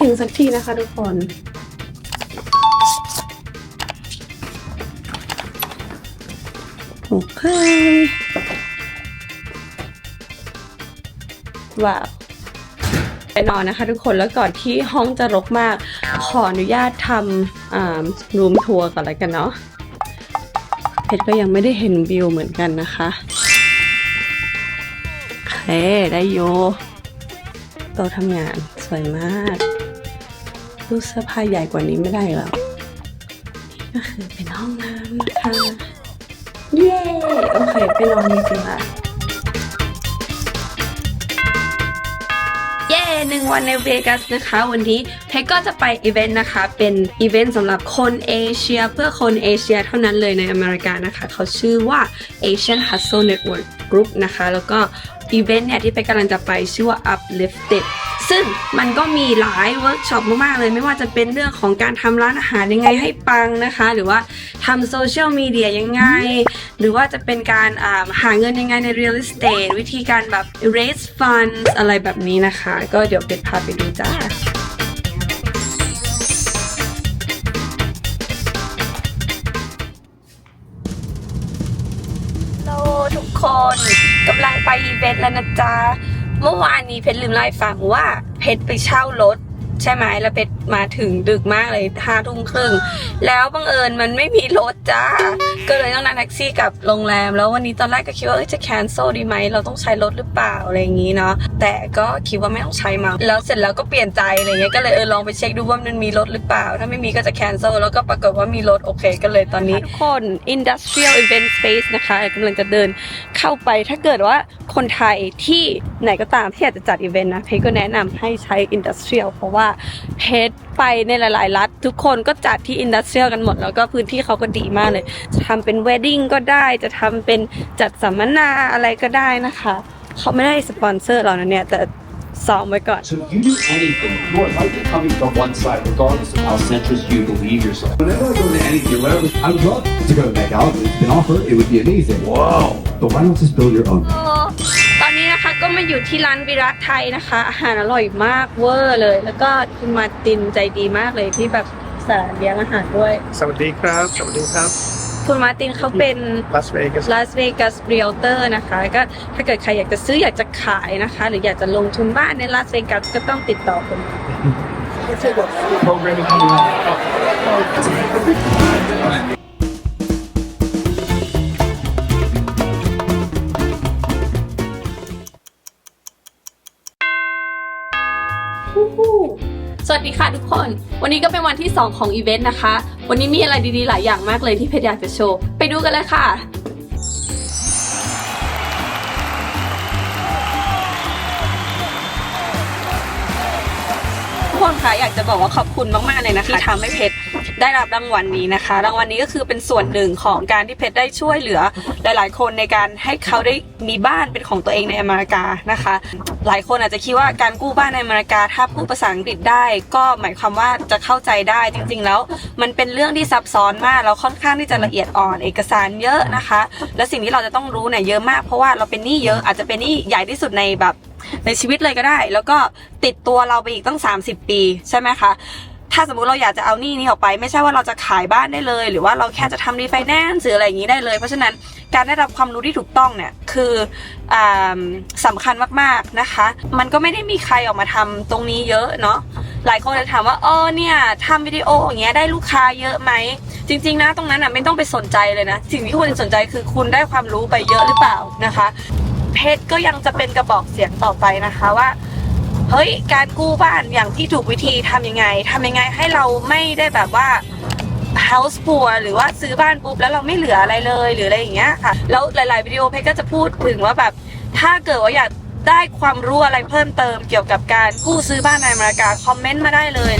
ถึงสักทีนะคะทุกคน โอเค ว้าวไปนอนนะคะทุกคนแล้วก่อนที่ห้องจะรกมาก ขออนุญาตทำอ่ารูมทัวร์ก่อนล้วกันเนาะเพชรก็ยังไม่ได้เห็นวิวเหมือนกันนะคะโอเคได้โยโตทำงานสวยมาก ตู้เสื้อผ้าใหญ่กว่านี้ไม่ได้แล้วนี่ก็คือเป็นห้องน้ำนะคะเย้โอเคไปนอนดีกว่าเย้หนึ่งวันในเวกัสนะคะ วันนี้เพชรก็จะไปอีเวนต์นะคะ เป็นอีเวนต์สำหรับคนเอเชียเพื่อคนเอเชียเท่านั้นเลยในอเมริกานะคะ เขาชื่อว่า Asian Hustle Network Group นะคะ แล้วก็ อีเวนต์เนี่ยที่เพชรกำลังจะไปชื่อว่า Uplifted ซึ่งมันก็มีหลายเวิร์กช็อปมากๆเลย ไม่ว่าจะเป็นเรื่องของการทำร้านอาหารยังไงให้ปังนะคะ หรือว่าทำโซเชียลมีเดียยังไง หรือว่าจะเป็นการาหาเงินยังไงใน real estate วิธีการแบบ raise funds อะไรแบบนี้นะคะ ก็เดี๋ยวเป็ดพาไปดูจ้าทุกคน กำลังไปอีเวนต์แล้วนะจ๊ะ เมื่อวานนี้เพชรลืมเล่าให้ฟังว่าเพชรไปเช่ารถ ใช่ไหมแล้วเพชรมาถึงดึกมากเลยห้าทุ่มครึ่ง แล้วบังเอิญมันไม่มีรถจ้า ก็เลยต้องนั่งแท็กซี่กับโรงแรม แล้ววันนี้ตอนแรกก็คิดว่าจะแคนเซิลดีไหม เราต้องใช้รถหรือเปล่าอะไรอย่างนี้เนาะ แต่ก็คิดว่าไม่ต้องใช้มา แล้วเสร็จแล้วก็เปลี่ยนใจอะไรเงี้ย ก็เลยเออลองไปเช็คดูว่ามันมีรถหรือเปล่า ถ้าไม่มีก็จะแคนเซิลแล้วก็ปรากฏว่ามีรถโอเคก็เลยตอนนี้ทุกคน Industrial Event Space นะคะกำลังจะเดินเข้าไป ถ้าเกิดว่าคนไทยที่ไหนก็ตามที่อยากจะจัดอีเวนต์นะเพก็แนะนำให้ใช้ Industrial เพราะว่าเพจไปในหลาย ๆ รัฐ ทุกคนก็จัดที่ Industrial กันหมด แล้วก็พื้นที่เขาก็ดีมากเลย จะทำเป็น Wedding ก็ได้ จะทำเป็นจัดสัมมนาอะไรก็ได้นะคะ เขาไม่ได้สปอนเซอร์เรานะเนี่ย แต่ซ้อมไว้ก่อน So if you do anything, you are likely coming from one side, regardless of how centrist you believe yourself. Whenever I go to anything, wherever I would love to go to Met Gala. If it's been offered, it would be amazing. Wow. But why not just build your own? ตอนนี้นะคะ ก็มาอยู่ที่ร้านวิรัตไทยนะคะ อาหารอร่อยมากเวอร์เลย แล้วก็คุณมาร์ตินใจดีมากเลยที่แบบสารเลี้ยงอาหารด้วย สวัสดีครับ สวัสดีครับ คุณมาร์ตินเขาเป็นลาสเวกัสลาสเวกัสเรียลเตอร์นะคะ ก็ถ้าเกิดใครอยากจะซื้ออยากจะขายนะคะ หรืออยากจะลงทุนบ้านในลาสเวกัสก็ต้องติดต่อคุณ programming coming up. ส วัสดีค่ะทุกคน วันนี้ก็เป็นวันที่ 2 ของอีเวนต์นะคะ วันนี้มีอะไรดีๆ หลายอย่างมากเลยที่เพจอยากจะโชว์ ไปดูกันเลยค่ะ คนคะอยากจะบอกว่าขอบคุณมากๆเลยนะคะ ที่ทำให้เพชรได้รับรางวัลนี้นะคะ รางวัลนี้ก็คือเป็นส่วนหนึ่งของการที่เพชรได้ช่วยเหลือหลาย ๆ คนในการให้เขาได้มีบ้านเป็นของตัวเองในอเมริกานะคะ หลายคนอาจจะคิดว่าการกู้บ้านในอเมริกาถ้าพูดภาษาอังกฤษได้ ก็หมายความว่าจะเข้าใจได้จริง ๆ แล้ว มันเป็นเรื่องที่ซับซ้อนมากแล้วค่อนข้างที่จะละเอียดอ่อนเอกสารเยอะนะคะ และสิ่งที่เราจะต้องรู้เนี่ยเยอะมากเพราะว่าเราเป็นหนี้เยอะอาจจะเป็นหนี้ใหญ่ที่สุดในแบบ ในชีวิตเลยก็ได้ แล้วก็ติดตัวเราไปอีกตั้ง 30 ปีใช่ไหมคะถ้าสมมติเราอยากจะเอานี้นี้ออกไป ไม่ใช่ว่าเราจะขายบ้านได้เลย หรือว่าเราแค่จะทำรีไฟแนนซ์หรืออะไรอย่างนี้ได้เลย เพราะฉะนั้นการได้รับความรู้ที่ถูกต้องเนี่ยคืออาสำคัญมากๆนะคะ มันก็ไม่ได้มีใครออกมาทำตรงนี้เยอะเนาะหลายคนจะถามว่าเออเนี่ยทำวิดีโออย่างเงี้ยได้ลูกค้าเยอะไหมจริง ๆ นะตรงนั้นอะไม่ต้องไปสนใจเลยนะ สิ่งที่ควรจะสนใจคือคุณได้ความรู้ไปเยอะหรือเปล่านะคะ เพชรก็ยังจะเป็นกระบอกเสียงต่อไปนะคะว่าเฮ้ยการกู้บ้านอย่างที่ถูกวิธีทำยังไงทำยังไงให้เราไม่ได้แบบว่า house poor หรือว่าซื้อบ้านปุ๊บแล้วเราไม่เหลืออะไรเลยหรืออะไรอย่างเงี้ยค่ะ แล้วหลาย ๆ วิดีโอเพชรก็จะพูดถึงว่าแบบ ถ้าเกิดว่าอยากได้ความรู้อะไรเพิ่มเติมเกี่ยวกับการกู้ซื้อบ้านในอเมริกาคอมเมนต์มาได้เลย